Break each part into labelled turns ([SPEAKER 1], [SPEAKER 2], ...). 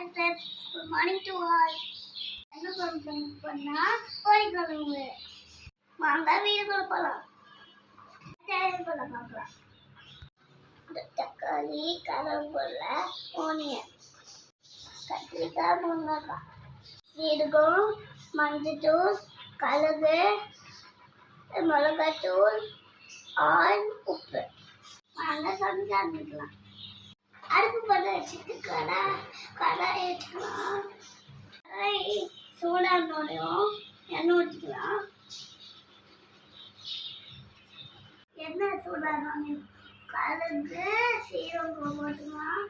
[SPEAKER 1] Hi friends good morning to all என்ன பண்ணுறோம் பண்ணால் கோழி குழம்பு வாங்க வீடுக்குள்ள போகலாம் தேவைக்குள்ள பார்க்கலாம். இந்த தக்காளி கருவேப்பிலை ஓனியன் கத்திரிக்காய் முருங்கைக்காய். சீரகம் மஞ்சத்தூள் கழுகு மிளகாத்தூள் ஆள் உப்பு. வாங்க சமைச்சு ஆரம்பிக்கலாம். அடுப்பு பற்ற வச்சுட்டு கடை கடாய் வச்சுக்கலாம் கடாய் சூடானோடையும் எண்ணெய் ஊற்றிக்கலாம் எண்ணெய் சூடானோடையும் கலந்து சீரகம் போட்டுக்கலாம்.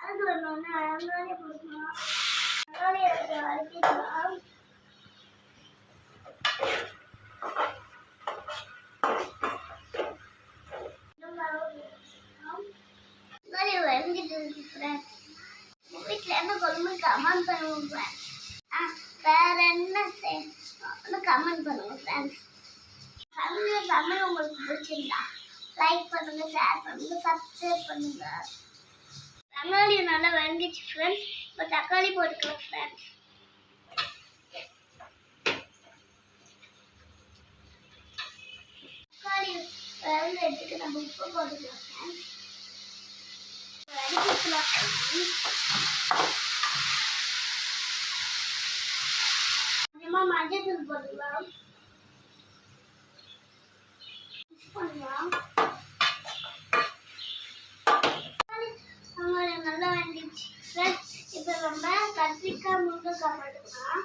[SPEAKER 1] கலந்து வந்தோடனே அழகாக போட்டுக்கலாம். அழகாக வரைக்கலாம் கமெண்ட் பண்ணுவோம் ஃப்ரெண்ட்ஸ் வேற என்ன செய்யணும் கமெண்ட் பண்ணுவோம் ஃப்ரெண்ட்ஸ் தமிழ் தமிழ் உங்களுக்கு பிடிச்சிருந்தா லைக் பண்ணுங்க ஷேர் பண்ணுங்க சப்ஸ்கிரைப் பண்ணுங்க தக்காளி நல்லா வெந்துச்சு ஃப்ரெண்ட்ஸ் இப்போ தக்காளி போட்டுக்கலாம் ஃப்ரெண்ட்ஸ் தக்காளி வெந்து எடுத்துட்டு நம்ம உப்பு போட்டுக்கலாம் ஃப்ரெண்ட்ஸ் வதக்கிக்கலாம் மஞ்சள் தூள் போட்டுக்கலாம். பண்ணலாம் நல்லா வந்துச்சு ஃப்ரெண்ட்ஸ் இப்போ நம்ம கத்திரிக்காய் முருங்கைக்காய் போட்டுக்கலாம்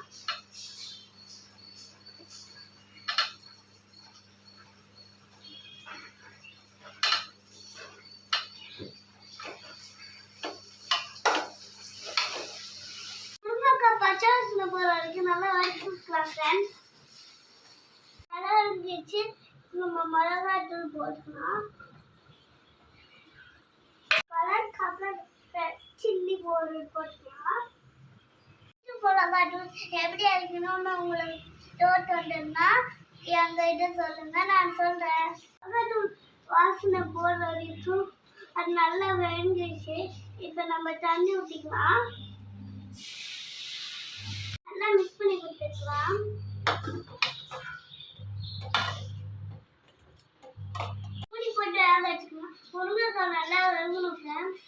[SPEAKER 1] முருங்கைக்காய் போகிற வரைக்கும் நல்லா வதக்கிக்கலாம் ஃப்ரெண்ட்ஸ் நல்லா இருந்துச்சு. நம்ம மிளகா தூள் போட்டுக்கலாம். கலர் அப்புறம் சில்லி போடு போட்டுக்கலாம். மிளகாய் தூள் எப்படி அரைக்கணும்னு உங்களுக்கு டோட் வந்துருந்தா எங்க கிட்ட சொல்லுங்க நான் சொல்றேன். மிளகாய் தூள் வாசனை போடுற வரைக்கும் அது நல்லா வெந்துச்சு இப்போ நம்ம தண்ணி ஊற்றிக்கலாம் முருங்கைக்காய் நல்லா வேகணும் ஃப்ரெண்ட்ஸ்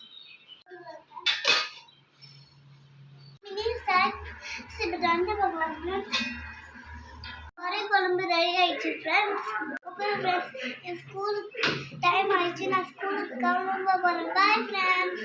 [SPEAKER 1] மினி பார்க்கலாம் ஃப்ரெண்ட்ஸ் கறி குழம்பு ரெடி ஆயிடுச்சு ஃப்ரெண்ட்ஸ் ஓகே ஃப்ரெண்ட்ஸ் என் ஸ்கூலுக்கு டைம் ஆயிடுச்சு. நான் ஸ்கூலுக்கு கிளம்ப போகிறேன் பாய் ஃப்ரெண்ட்ஸ்